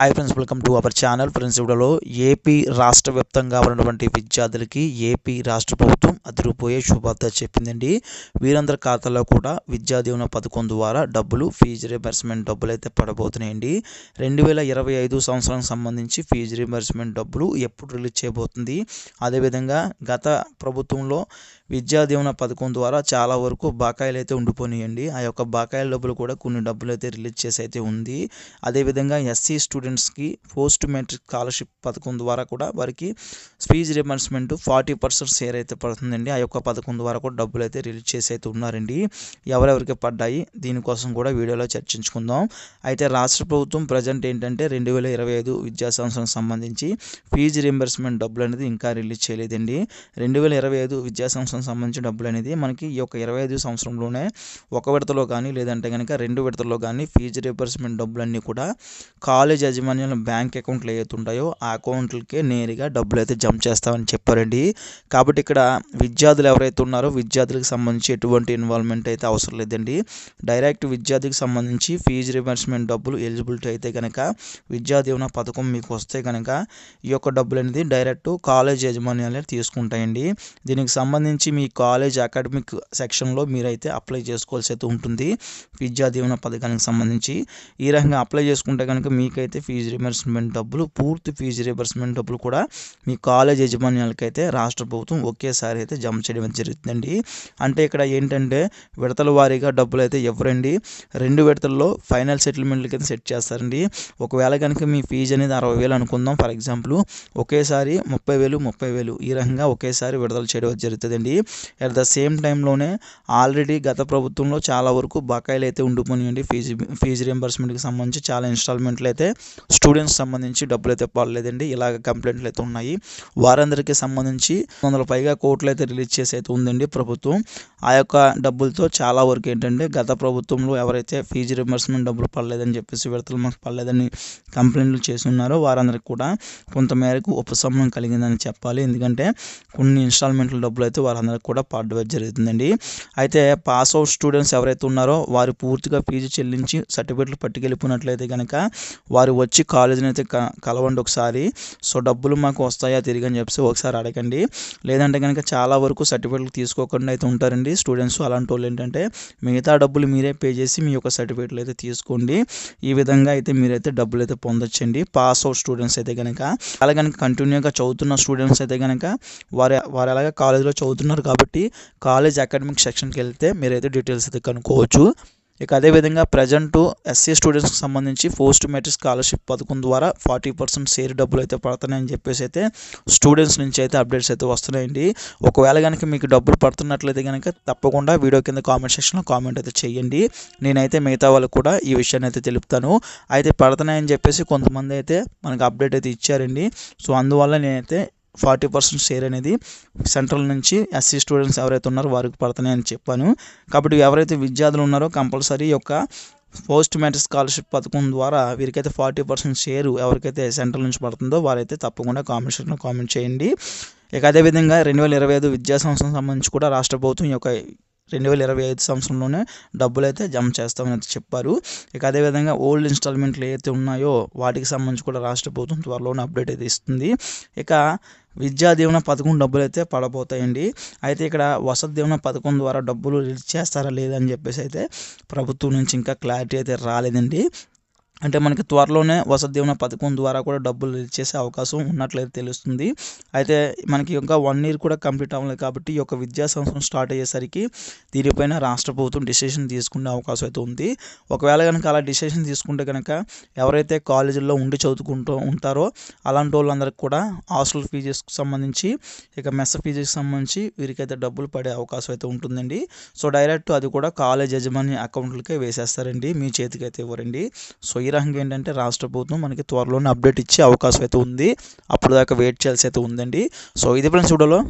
Hi friends welcome to our channel friends ఇవిడలో AP రాష్ట్ర వ్యాప్తంగా ఉన్నటువంటి విద్యార్థులకి ఏపీ రాష్ట్ర ప్రభుత్వం అదిరిపోయే శుభార్త చెప్పిందండి. వీరందరి ఖాతాలో కూడా విద్యా దీవెన పథకం ద్వారా డబ్బులు ఫీజు రీంబర్స్మెంట్ డబ్బులు అయితే పడబోతున్నాయండి. రెండు వేల ఇరవై ఐదు సంవత్సరానికి సంబంధించి ఫీజు రీంబర్స్మెంట్ డబ్బులు ఎప్పుడు రిలీజ్ చేయబోతుంది? అదేవిధంగా గత ప్రభుత్వంలో విద్యా దీవెన పథకం ద్వారా చాలా వరకు బకాయిలు అయితే ఉండిపోయినాయండి. ఆ యొక్క బకాయిల డబ్బులు కూడా కొన్ని డబ్బులు అయితే రిలీజ్ చేసి అయితే ఉంది. అదేవిధంగా ఎస్సీ స్టూడెంట్స్కి పోస్ట్ మెట్రిక్ స్కాలర్షిప్ పథకం ద్వారా కూడా వారికి fees reimbursement forty percent share అయితే పడుతుందండి. ఆ యొక్క పథకం ద్వారా కూడా డబ్బులు అయితే రిలీజ్ చేసి అయితే ఉన్నారండి. ఎవరెవరికి పడ్డాయి? దీనికోసం కూడా వీడియోలో చర్చించుకుందాం. అయితే రాష్ట్ర ప్రభుత్వం ప్రజెంట్ ఏంటంటే రెండు వేల ఇరవై ఐదు విద్యా సంవత్సరం సంబంధించి ఫీజు రియంబర్స్మెంట్ డబ్బులు అనేది ఇంకా రిలీజ్ చేయలేదండి. రెండు వేల ఇరవై ఐదు విద్యా సంవత్సరం సంబంధించిన డబ్బులు అనేది మనకి ఈ యొక్క ఇరవై ఐదు సంవత్సరంలోనే ఒక విడతలో కానీ లేదంటే కనుక రెండు విడతల్లో కానీ ఫీజు రియంబర్స్మెంట్ డబ్బులన్నీ కూడా కాలేజ్ యాజమాన్యాల బ్యాంక్ అకౌంట్లు ఏవైతే ఉంటాయో ఆ అకౌంట్లకే నేరుగా డబ్బులు అయితే జమ చేస్తామని చెప్పారండి. కాబట్టి ఇక్కడ విద్యార్థులు ఎవరైతే ఉన్నారో విద్యార్థులకు సంబంధించి ఎటువంటి ఇన్వాల్వ్మెంట్ అయితే అవసరం లేదండి. డైరెక్ట్ విద్యార్థికి సంబంధించి ఫీజు రియంబర్స్మెంట్ డబ్బులు ఎలిజిబిలిటీ అయితే కనుక విద్యా దీవెన పథకం మీకు వస్తే కనుక ఈ యొక్క డబ్బులు అనేది డైరెక్ట్ కాలేజ్ యాజమాన్యాలే తీసుకుంటాయండి. దీనికి సంబంధించి మీ కాలేజ్ అకాడమిక్ సెక్షన్లో మీరైతే అప్లై చేసుకోవాల్సి అయితే ఉంటుంది. విద్యా దీవెన పథకానికి సంబంధించి ఈ రకంగా అప్లై చేసుకుంటే కనుక మీకైతే ఫీజు రియంబర్స్మెంట్ డబ్బులు పూర్తి ఫీజు రియంబర్స్మెంట్ డబ్బులు కూడా మీ కాలేజ్ యాజమాన్యాలకైతే రాష్ట్ర ప్రభుత్వం ఒకేసారి అయితే జమ చేయడం జరుగుతుందండి. అంటే ఇక్కడ ఏంటంటే విడతల వారీగా డబ్బులు అయితే ఎవరండి? రెండు విడతల్లో ఫైనల్ సెటిల్మెంట్లకి అయితే సెట్ చేస్తారండి. ఒకవేళ కనుక మీ ఫీజు అనేది అరవై వేలు అనుకుందాం ఫర్ ఎగ్జాంపుల్ ఒకేసారి ముప్పై వేలు ముప్పై వేలు ఈ రకంగా ఒకేసారి విడుదల చేయడం జరుగుతుందండి. అట్ ద సేమ్ టైంలోనే ఆల్రెడీ గత ప్రభుత్వంలో చాలా వరకు బకాయిలు అయితే ఉండిపోయినాయండి. ఫీజు ఫీజు రియంబర్స్మెంట్కి సంబంధించి చాలా ఇన్స్టాల్మెంట్లు అయితే స్టూడెంట్స్ సంబంధించి డబ్బులు అయితే పడలేదండి. ఇలాగ కంప్లైంట్లు అయితే ఉన్నాయి. వారందరికీ సంబంధించి వందల పైగా కోట్లు అయితే రిలీజ్ చేసి అయితే ఉందండి ప్రభుత్వం. ఆ యొక్క డబ్బులతో చాలా వరకు ఏంటంటే గత ప్రభుత్వంలో ఎవరైతే ఫీజు రియంబర్స్మెంట్ డబ్బులు పడలేదని చెప్పేసి విడతలు మాకు పడలేదని కంప్లైంట్లు చేసి ఉన్నారో వారందరికి కూడా కొంతమేరకు ఉపశమనం కలిగిందని చెప్పాలి. ఎందుకంటే కొన్ని ఇన్స్టాల్మెంట్ల డబ్బులు అయితే వారందరికి కూడా పాడవడం జరుగుతుందండి అయితే పాస్ అవుట్ స్టూడెంట్స్ ఎవరైతే ఉన్నారో వారు పూర్తిగా ఫీజు చెల్లించి సర్టిఫికెట్లు పట్టుకెళ్ళిపోయినట్లయితే కనుక వారు వచ్చి కాలేజీని అయితే కలవండి ఒకసారి. సో డబ్బులు మాకు వస్తాయా తిరిగి అని చెప్పి ఒకసారి అడగండి. లేదంటే కనుక చాలా వరకు సర్టిఫికెట్లు తీసుకోకుండా అయితే ఉంటారండి స్టూడెంట్స్ అలాంటి వాళ్ళు ఏంటంటే మిగతా డబ్బులు మీరే పే చేసి మీ యొక్క సర్టిఫికెట్లు అయితే తీసుకోండి. ఈ విధంగా అయితే మీరైతే డబ్బులు అయితే పొందొచ్చండి. పాస్ అవుట్ స్టూడెంట్స్ అయితే కనుక అలా కనుక కంటిన్యూగా చదువుతున్న స్టూడెంట్స్ అయితే కనుక వారి వారు ఎలాగ కాలేజీలో చదువుతున్నారు కాబట్టి కాలేజ్ అకాడమిక్ సెక్షన్కి వెళ్తే మీరైతే డీటెయిల్స్ అయితే కనుక్కోవచ్చు. ఇక అదేవిధంగా ప్రజెంట్ ఎస్సీ స్టూడెంట్స్కి సంబంధించి పోస్ట్ మెట్రిక్ స్కాలర్షిప్ పథకం ద్వారా ఫార్టీ పర్సెంట్ షేర్ డబ్బులు అయితే పడుతున్నాయని చెప్పేసి అయితే స్టూడెంట్స్ నుంచి అయితే అప్డేట్స్ అయితే వస్తున్నాయండి. ఒకవేళ కనుక మీకు డబ్బులు పడుతున్నట్లయితే కనుక తప్పకుండా వీడియో కింద కామెంట్ సెక్షన్లో కామెంట్ అయితే చేయండి. నేనైతే మిగతా వాళ్ళకు కూడా ఈ విషయాన్ని అయితే తెలుపుతాను. అయితే పడుతున్నాయని చెప్పేసి కొంతమంది అయితే మనకు అప్డేట్ అయితే ఇచ్చారండి. సో అందువల్ల నేనైతే ఫార్టీ పర్సెంట్ షేర్ అనేది సెంట్రల్ నుంచి ఎస్సీ స్టూడెంట్స్ ఎవరైతే ఉన్నారో వారికి పడుతున్నాయని చెప్పాను. కాబట్టి ఎవరైతే విద్యార్థులు ఉన్నారో కంపల్సరీ యొక్క పోస్ట్ మ్యాట్రిక్ స్కాలర్షిప్ పథకం ద్వారా వీరికైతే ఫార్టీ పర్సెంట్ షేర్ ఎవరికైతే సెంట్రల్ నుంచి పడుతుందో వారైతే తప్పకుండా కామెంట్ సెక్షన్లో కామెంట్ చేయండి. ఇక అదేవిధంగా రెండు వేల ఇరవై ఐదు విద్యా సంవత్సరం సంబంధించి కూడా రాష్ట్ర ప్రభుత్వం యొక్క రెండు వేల ఇరవై ఐదు సంవత్సరంలోనే డబ్బులు అయితే జమ చేస్తామని అయితే చెప్పారు. ఇక అదేవిధంగా ఓల్డ్ ఇన్స్టాల్మెంట్లు ఏవైతే ఉన్నాయో వాటికి సంబంధించి కూడా రాష్ట్ర ప్రభుత్వం త్వరలోనే అప్డేట్ అయితే ఇస్తుంది. ఇక విద్యా దీవెన పథకం డబ్బులు అయితే పడబోతాయండి. అయితే ఇక్కడ వసతి దీవెన పథకం ద్వారా డబ్బులు రిలీజ్ చేస్తారా లేదని చెప్పేసి అయితే ప్రభుత్వం నుంచి ఇంకా క్లారిటీ అయితే రాలేదండి. అంటే మనకి త్వరలోనే వసతి దీవెన పథకం ద్వారా కూడా డబ్బులు ఇచ్చేసే అవకాశం ఉన్నట్లయితే తెలుస్తుంది. అయితే మనకి ఇంకా వన్ ఇయర్ కూడా కంప్లీట్ అవ్వలేదు కాబట్టి ఈ యొక్క విద్యా సంవత్సరం స్టార్ట్ అయ్యేసరికి దీనిపైన రాష్ట్ర ప్రభుత్వం డిసిషన్ తీసుకునే అవకాశం అయితే ఉంది. ఒకవేళ కనుక అలా డిసిషన్ తీసుకుంటే కనుక ఎవరైతే కాలేజీల్లో ఉండి చదువుకుంటూ ఉంటారో అలాంటి వాళ్ళందరికీ కూడా హాస్టల్ ఫీజెస్కి సంబంధించి ఇక మెస్ ఫీజెస్కి సంబంధించి వీరికైతే డబ్బులు పడే అవకాశం అయితే ఉంటుందండి. సో డైరెక్ట్ అది కూడా కాలేజ్ యజమాని అకౌంట్లకే వేసేస్తారండి. మీ చేతికి అయితే ఇవ్వరండి. సో ఈ ఏంటంటే రాష్ట్ర ప్రభుత్వం మనకి త్వరలోనే అప్డేట్ ఇచ్చే అవకాశం అయితే ఉంది. అప్పుడు దాకా వెయిట్ చేయాల్సి అయితే ఉందండి. సో ఇది ఫ్రెండ్స్ వీడియోలో